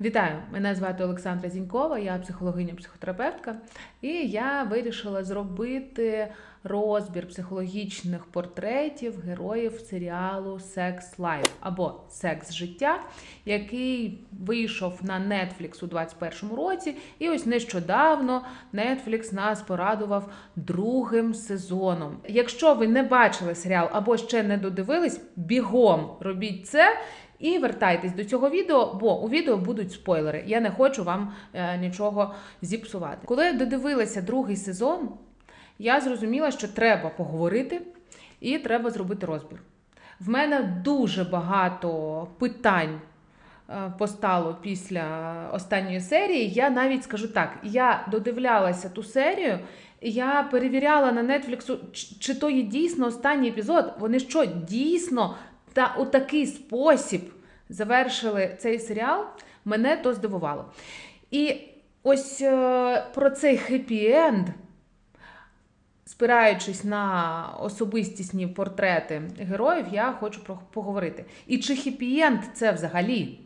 Вітаю! Мене звати Олександра Зінькова, я психологиня-психотерапевтка, і я вирішила зробити розбір психологічних портретів героїв серіалу Секс Лайф або Секс життя, який вийшов на Netflix у 2021 році. І ось нещодавно Netflix нас порадував другим сезоном. Якщо ви не бачили серіал або ще не додивились, бігом робіть це. І вертайтесь до цього відео, бо у відео будуть спойлери. Я не хочу вам е, нічого зіпсувати. Коли я додивилася другий сезон, я зрозуміла, що треба поговорити і треба зробити розбір. В мене дуже багато питань е, постало після останньої серії. Я навіть скажу так: я додивлялася ту серію, я перевіряла на чи- чи то є дійсно останній епізод. Вони що дійсно та у такий спосіб завершили цей серіал, мене то здивувало. І ось е, про цей хеппі-енд, спираючись на особистісні портрети героїв, я хочу поговорити. І чи хеппі-енд це взагалі?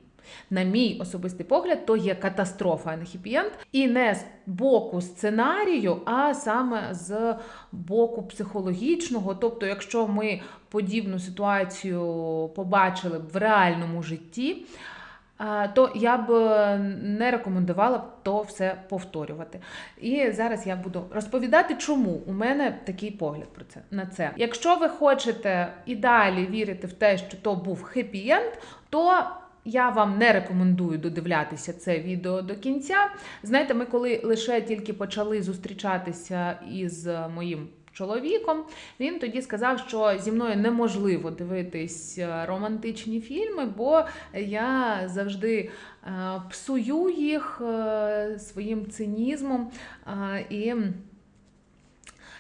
На мій особистий погляд, то є катастрофа, а не хеппі-енд. І не з боку сценарію, а саме з боку психологічного. Тобто, якщо ми подібну ситуацію побачили б в реальному житті, то я б не рекомендувала б то все повторювати. І зараз я буду розповідати, чому у мене такий погляд про це на це. Якщо ви хочете і далі вірити в те, що то був хеппі-енд, то я вам не рекомендую додивлятися це відео до кінця. Знаєте, ми коли лише тільки почали зустрічатися із моїм чоловіком, він тоді сказав, що зі мною неможливо дивитись е, романтичні фільми, бо я завжди е, псую їх е, своїм цинізмом е, і.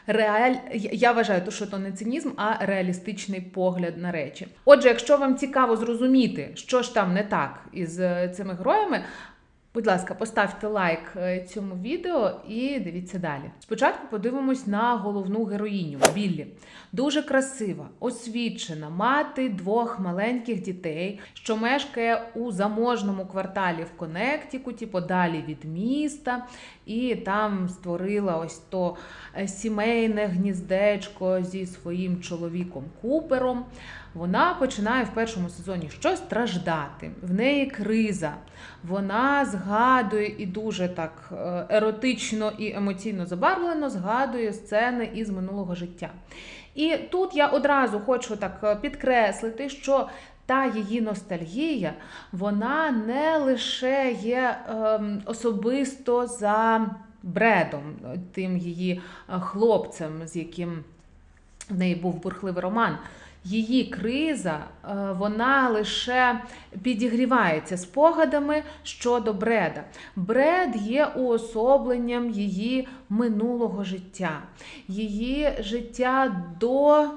Реаль... я- вважаю, що то не цинізм, а реалістичний погляд на речі. Отже, якщо вам цікаво зрозуміти, що ж там не так із е, цими героями, будь ласка, поставте лайк е, цьому відео і дивіться далі. Спочатку подивимось на головну героїню Біллі. Дуже красива, освічена, мати двох маленьких дітей, що мешкає у заможному кварталі в Коннектикуті, подалі від міста, і там створила ось то е, сімейне гніздечко зі своїм чоловіком Купером. Вона починає в першому сезоні щось страждати. В неї криза. Вона згадує і дуже так е, еротично і емоційно забарвлено згадує сцени із минулого життя. І тут я одразу хочу так е, підкреслити, що та її ностальгія, вона не лише є ем, особисто за Бредом, тим її е, хлопцем, з яким в неї був бурхливий роман. Її криза, е, вона лише підігрівається спогадами щодо Бреда. Бред є уособленням її минулого життя, її життя до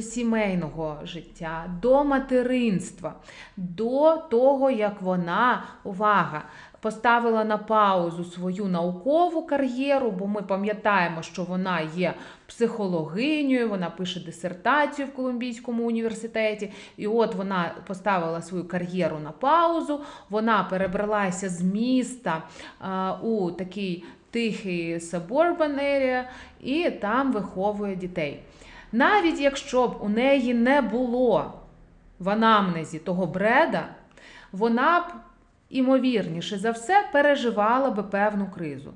сімейного життя, до материнства, до того, як вона, увага, поставила на паузу свою наукову кар'єру, бо ми пам'ятаємо, що вона є психологинею, вона пише дисертацію в Колумбійському університеті. І от вона поставила свою кар'єру на паузу, вона перебралася з міста а, у такий тихий suburban area і там виховує дітей. Навіть якщо б у неї не було в анамнезі того бреда, вона б, імовірніше за все, переживала би певну кризу.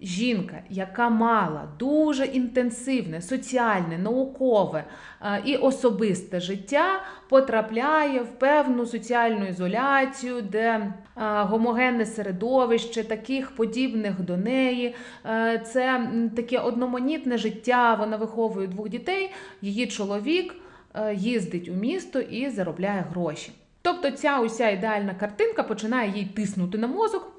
Жінка, яка мала дуже інтенсивне, соціальне, наукове е, і особисте життя, потрапляє в певну соціальну ізоляцію, де е, гомогенне середовище, таких подібних до неї. Е, Це таке одноманітне життя. Вона виховує двох дітей. Її чоловік їздить у місто і заробляє гроші. Тобто ця уся ідеальна картинка починає їй тиснути на мозок.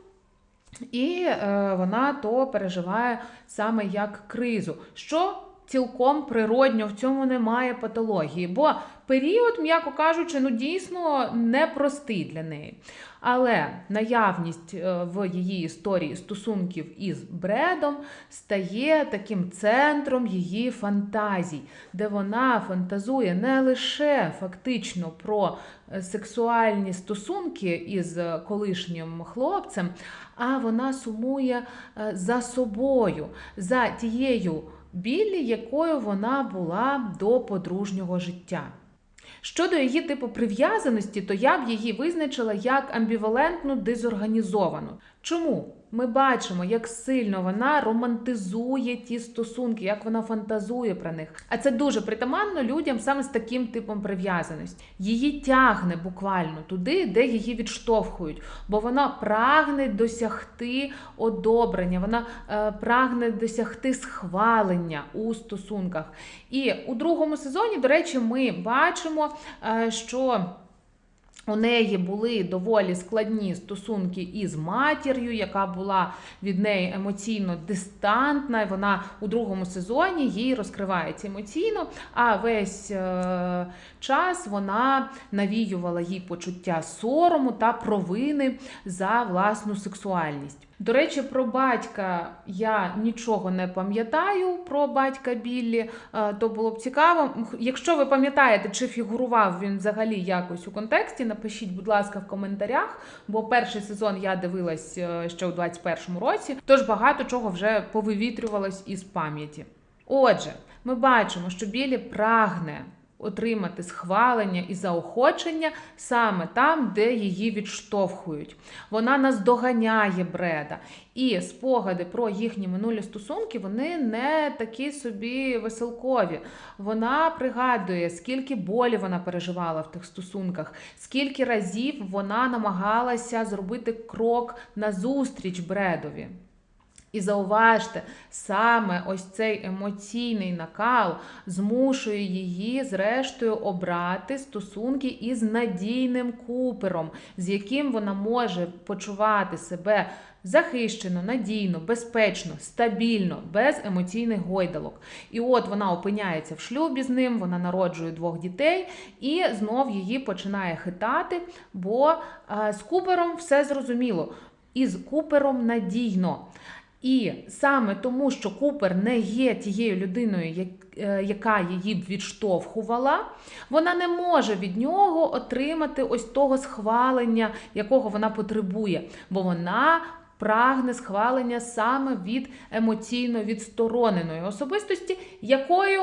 І е, вона то переживає саме як кризу, що цілком природньо, в цьому немає патології. Бо період, м'яко кажучи, ну дійсно непростий для неї. Але наявність е, в її історії стосунків із Бредом стає таким центром її фантазій, де вона фантазує не лише фактично про е, сексуальні стосунки із е, колишнім хлопцем, а вона сумує за собою, за тією білі, якою вона була до подружнього життя. Щодо її типу прив'язаності, то я б її визначила як амбівалентну дезорганізовану. Чому? Ми бачимо, як сильно вона романтизує ті стосунки, як вона фантазує про них. А це дуже притаманно людям саме з таким типом прив'язаності. Її тягне буквально туди, де її відштовхують, бо вона прагне досягти одобрення, вона е, прагне досягти схвалення у стосунках. І у другому сезоні, до речі, ми бачимо, е, що. У неї були доволі складні стосунки із матір'ю, яка була від неї емоційно дистантна. Вона у другому сезоні їй розкривається емоційно, а весь е час вона навіювала їй почуття сорому та провини за власну сексуальність. До речі, про батька я нічого не пам'ятаю про батька Біллі, е, то було б цікаво. Якщо ви пам'ятаєте, чи фігурував він взагалі якось у контексті, напишіть, будь ласка, в коментарях, бо перший сезон я дивилась е, ще у 21-му році, тож багато чого вже повивітрювалось із пам'яті. Отже, ми бачимо, що Біллі прагне отримати схвалення і заохочення саме там, де її відштовхують. Вона наздоганяє бреда. І спогади про їхні минулі стосунки вони не такі собі веселкові. Вона пригадує, скільки болі вона переживала в тих стосунках, скільки разів вона намагалася зробити крок назустріч бредові. І зауважте, саме ось цей емоційний накал змушує її, зрештою, обрати стосунки із надійним купером, з яким вона може почувати себе захищено, надійно, безпечно, стабільно, без емоційних гойдалок. І от вона опиняється в шлюбі з ним, вона народжує двох дітей, і знов її починає хитати, бо а, з купером все зрозуміло. Із купером надійно. І саме тому, що Купер не є тією людиною, е, яка її б відштовхувала, вона не може від нього отримати ось того схвалення, якого вона потребує, бо вона прагне схвалення саме від емоційно відстороненої особистості, якою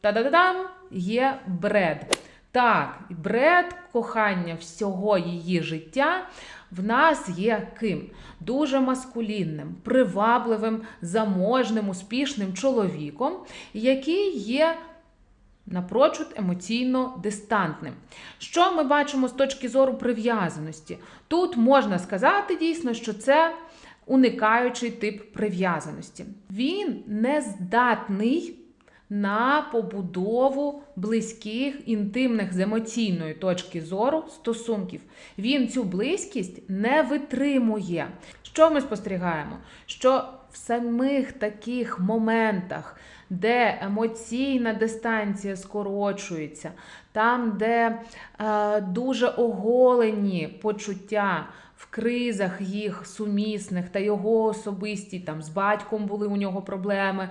та-да-дам є бред. Так, бред кохання всього її життя в нас є ким? Дуже маскулінним, привабливим, заможним, успішним чоловіком, який є напрочуд емоційно дистантним. Що ми бачимо з точки зору прив'язаності? Тут можна сказати дійсно, що це уникаючий тип прив'язаності. Він не здатний на побудову близьких, інтимних з емоційної точки зору стосунків. Він цю близькість не витримує. Що ми спостерігаємо? Що в самих таких моментах, де емоційна дистанція скорочується, там, де е, дуже оголені почуття в кризах їх сумісних та його особисті, там з батьком були у нього проблеми,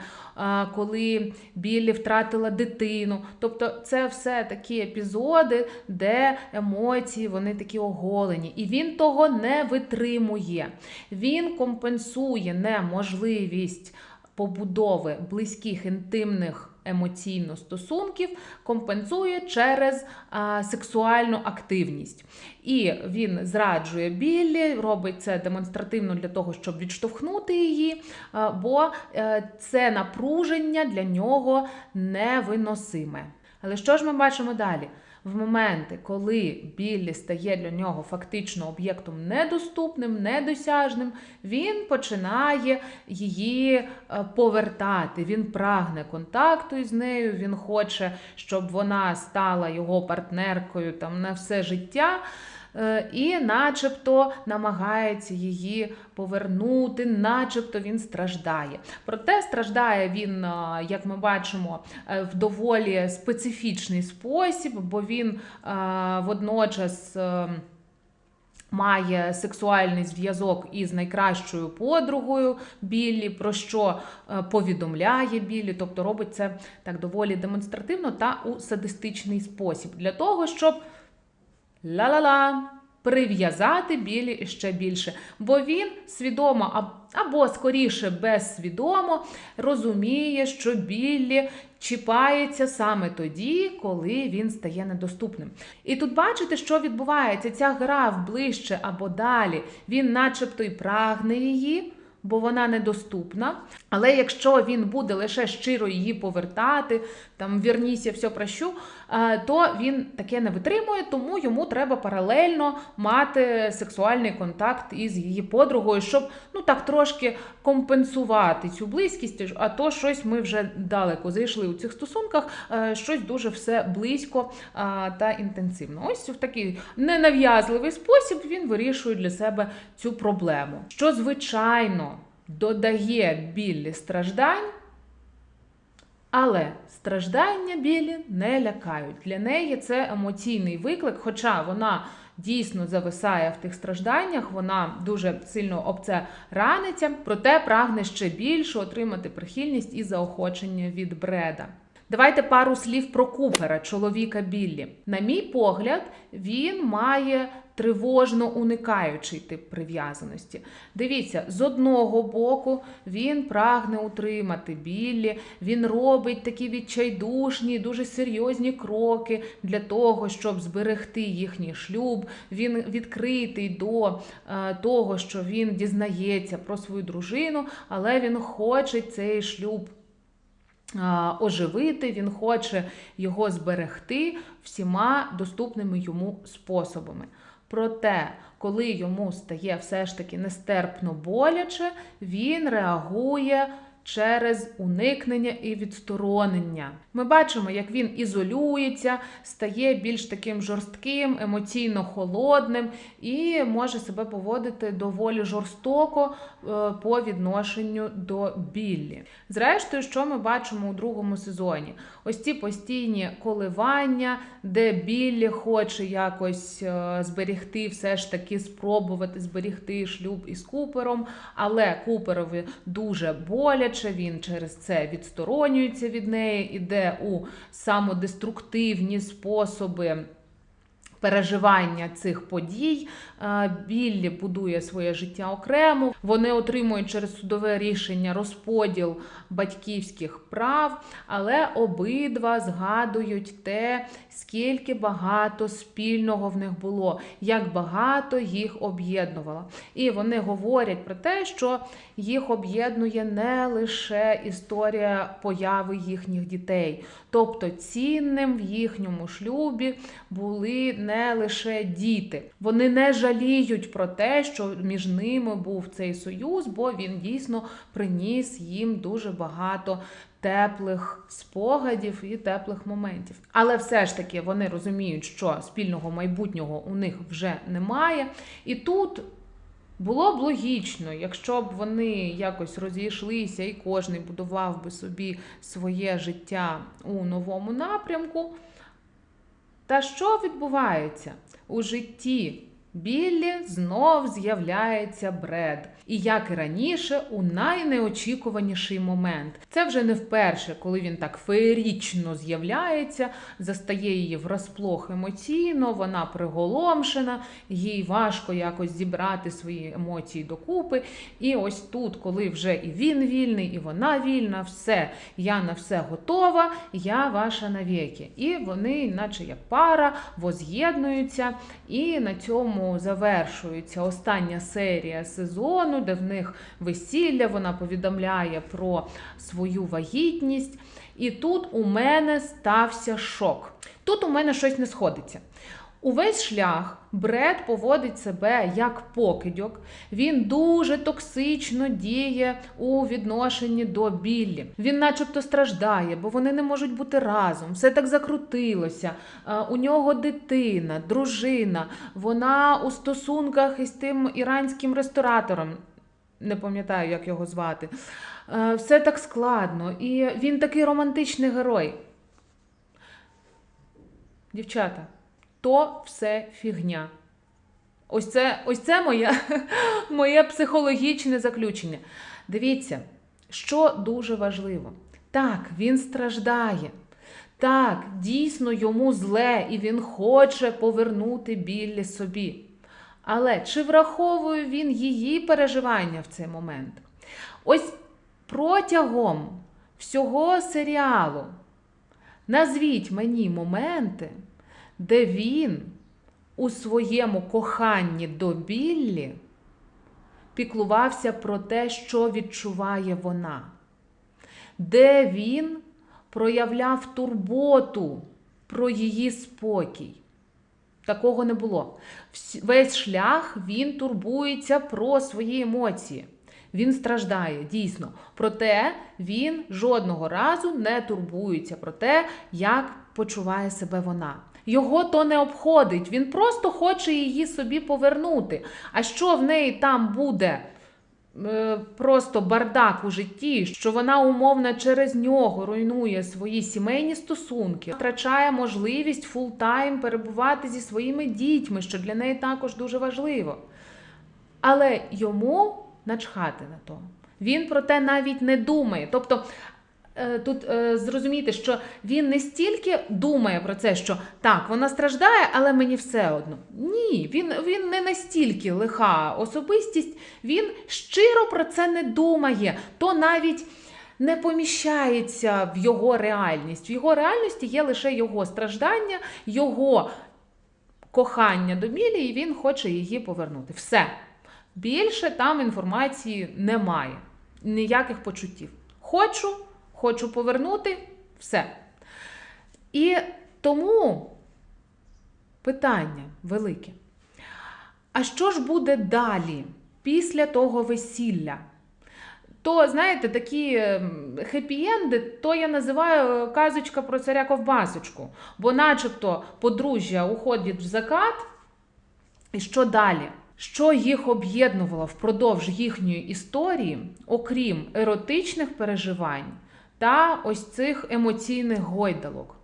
коли Біллі втратила дитину. Тобто це все такі епізоди, де емоції вони такі оголені. І він того не витримує. Він компенсує неможливість побудови близьких інтимних емоційно стосунків компенсує через а, сексуальну активність. І він зраджує Біллі, робить це демонстративно для того, щоб відштовхнути її, а, бо а, е, це напруження для нього невиносиме. Але що ж ми бачимо далі? В моменти, коли Біллі стає для нього фактично об'єктом недоступним, недосяжним, він починає її е, повертати. Він прагне контакту із нею, він хоче, щоб вона стала його партнеркою там на все життя. Е, і, начебто, намагається її повернути, начебто він страждає. Проте страждає він, е, як ми бачимо, е, в доволі специфічний спосіб, бо він водночас. Має сексуальний зв'язок із найкращою подругою Біллі, про що повідомляє Біллі, тобто робить це так доволі демонстративно та у садистичний спосіб для того, щоб ла-ла-ла прив'язати Біллі ще більше. Бо він свідомо або скоріше безсвідомо розуміє, що Біллі чіпається саме тоді, коли він стає недоступним. І тут бачите, що відбувається. Ця гра в ближче або далі. Він, начебто, і прагне її. Бо вона недоступна. Але якщо він буде лише щиро її повертати, там вірніся, все прощу, е, то він таке не витримує, тому йому треба паралельно мати сексуальний контакт із її подругою, щоб ну так трошки компенсувати цю близькість. А то щось ми вже далеко зайшли у цих стосунках, е, щось дуже все близько е, та інтенсивно. Ось в такий ненав'язливий спосіб він вирішує для себе цю проблему. Що звичайно додає білі страждань. Але страждання білі не лякають. Для неї це емоційний виклик, хоча вона дійсно зависає в тих стражданнях, вона дуже сильно об це раниться, проте прагне ще більше отримати прихильність і заохочення від Бреда. Давайте пару слів про Купера, чоловіка Біллі. На мій погляд, він має тривожно уникаючий тип прив'язаності. Дивіться, з одного боку він прагне утримати Біллі, він робить такі відчайдушні, дуже серйозні кроки для того, щоб зберегти їхній шлюб. Він відкритий до е, того, що він дізнається про свою дружину, але він хоче цей шлюб оживити, він хоче його зберегти всіма доступними йому способами. Проте, коли йому стає все ж таки нестерпно боляче, він реагує через уникнення і відсторонення. Ми бачимо, як він ізолюється, стає більш таким жорстким, емоційно холодним і може себе поводити доволі жорстоко е, по відношенню до Біллі. Зрештою, що ми бачимо у другому сезоні? Ось ці постійні коливання, де Біллі хоче якось е, зберігти, все ж таки спробувати зберігти шлюб із Купером, але Куперові дуже боляче, він через це відсторонюється від неї, іде у самодеструктивні способи. Переживання цих подій Е, Біллі будує своє життя окремо. Вони отримують через судове рішення розподіл батьківських прав, але обидва згадують те, скільки багато спільного в них було, як багато їх об'єднувало. І вони говорять про те, що їх об'єднує не лише історія появи їхніх дітей, тобто цінним в їхньому шлюбі були не лише діти. Вони не жаліють про те, що між ними був цей союз, бо він дійсно приніс їм дуже багато теплих спогадів і теплих моментів. Але все ж таки вони розуміють, що спільного майбутнього у них вже немає. І тут. Було б логічно, якщо б вони якось розійшлися і кожен будував би собі своє життя у новому напрямку. Та що відбувається у житті Біллі знов з'являється бред. І як і раніше, у найнеочікуваніший момент. Це вже не вперше, коли він так феєрічно з'являється, застає її врасплох емоційно, вона приголомшена, їй важко якось зібрати свої емоції докупи. І ось тут, коли вже і він вільний, і вона вільна, все, я на все готова, я ваша навіки. І вони, наче як пара, воз'єднуються, і на цьому завершується остання серія сезону, де в них весілля, вона повідомляє про свою вагітність. І тут у мене стався шок. Тут у мене щось не сходиться. Увесь шлях Бред поводить себе як покидьок. Він дуже токсично діє у відношенні до Біллі. Він, начебто, страждає, бо вони не можуть бути разом. Все так закрутилося. Е, У нього дитина, дружина. Вона у стосунках із тим іранським ресторатором. Не пам'ятаю, як його звати. Е, Все так складно. І він такий романтичний герой. Дівчата, то все фігня. Ось це, ось це моє, моє психологічне заключення. Дивіться, що дуже важливо. Так, він страждає. Так, дійсно йому зле, і він хоче повернути Біллі собі. Але чи враховує він її переживання в цей момент? Ось протягом всього серіалу назвіть мені моменти, де він у своєму коханні до Біллі піклувався про те, що відчуває вона, де він проявляв турботу про її спокій. Такого не було. Весь шлях він турбується про свої емоції. Він страждає дійсно. Проте він жодного разу не турбується про те, як почуває себе вона. Його то не обходить, він просто хоче її собі повернути. А що в неї там буде? е, Просто бардак у житті, що вона умовно через нього руйнує свої сімейні стосунки, втрачає можливість фултайм перебувати зі своїми дітьми, що для неї також дуже важливо. Але йому начхати на то. Він про те навіть не думає. Тобто тут е, зрозуміти, що він не стільки думає про це, що так, вона страждає, але мені все одно. Ні, він, він не настільки лиха особистість, він щиро про це не думає, то навіть. Не поміщається в його реальність. В його реальності є лише його страждання, його кохання до Білі, і він хоче її повернути. Все. Більше там інформації немає, ніяких почуттів. Хочу, хочу повернути, все. І тому питання велике. А що ж буде далі, після того весілля? То, знаєте, такі ем, хеппі-енди, то я називаю е, казочка про царя ковбасочку. Бо, начебто, подружжя уходить в закат, і що далі? Що їх об'єднувало впродовж їхньої історії, окрім еротичних переживань та ось цих емоційних гойдалок?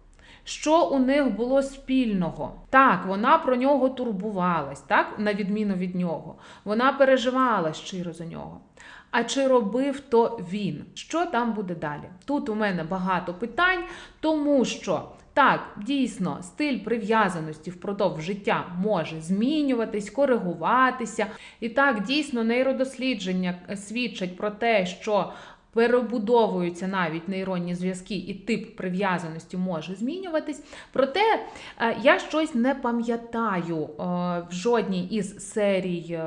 Що у них було спільного? Так, вона про нього турбувалась, так, на відміну від нього. Вона переживала щиро за нього. А чи робив то він? Що там буде далі? Тут у мене багато питань, тому що так, дійсно, стиль прив'язаності впродовж життя може змінюватись, коригуватися. І так, дійсно, нейродослідження свідчать про те, що перебудовуються навіть нейронні зв'язки, і тип прив'язаності може змінюватись. Проте е, я щось не пам'ятаю е, в жодній із серій е,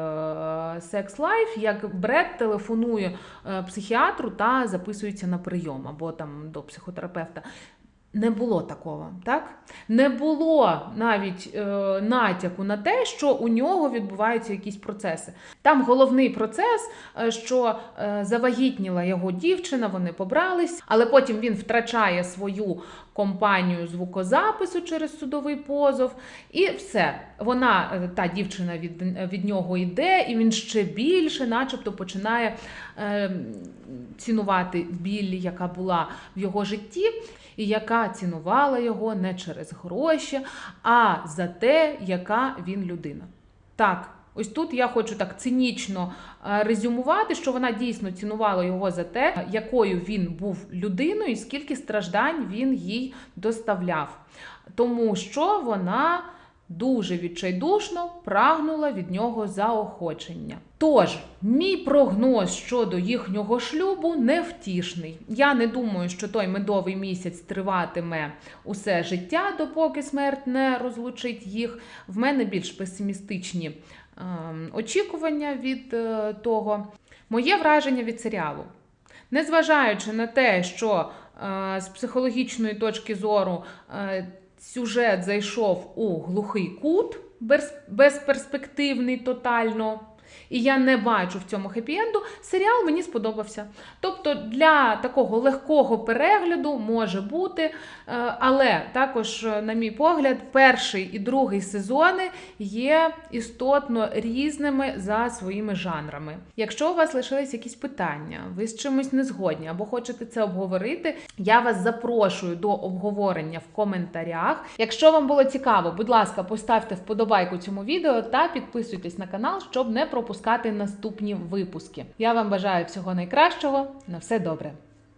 Sex Life, як Бред телефонує психіатру та записується на прийом або там до психотерапевта. Не було такого, так? Не було навіть е, натяку на те, що у нього відбуваються якісь процеси. Там головний процес, е, що е, завагітніла його дівчина, вони побрались, але потім він втрачає свою компанію звукозапису через судовий позов, і все. Вона, е, та дівчина від, від нього йде, і він ще більше, начебто, починає е, цінувати білі, яка була в його житті і яка цінувала його не через гроші, а за те, яка він людина. Так, ось тут я хочу так цинічно е, резюмувати, що вона дійсно цінувала його за те, якою він був людиною, і скільки страждань він їй доставляв. Тому що вона дуже відчайдушно прагнула від нього заохочення. Тож, мій прогноз щодо їхнього шлюбу невтішний. Я не думаю, що той медовий місяць триватиме усе життя, допоки смерть не розлучить їх. В мене більш песимістичні очікування від е, того. Моє враження від серіалу. Незважаючи на те, що е, з психологічної точки зору е, сюжет зайшов у глухий кут, безперспективний тотально. І я не бачу в цьому хеппі-енду, серіал мені сподобався. Тобто для такого легкого перегляду може бути, е, але також, е, на мій погляд, перший і другий сезони є істотно різними за своїми жанрами. Якщо у вас лишились якісь питання, ви з чимось не згодні або хочете це обговорити, я вас запрошую до обговорення в коментарях. Якщо вам було цікаво, будь ласка, поставте вподобайку цьому відео та підписуйтесь на канал, щоб не пропускати наступні випуски. Я вам бажаю всього найкращого. На все добре.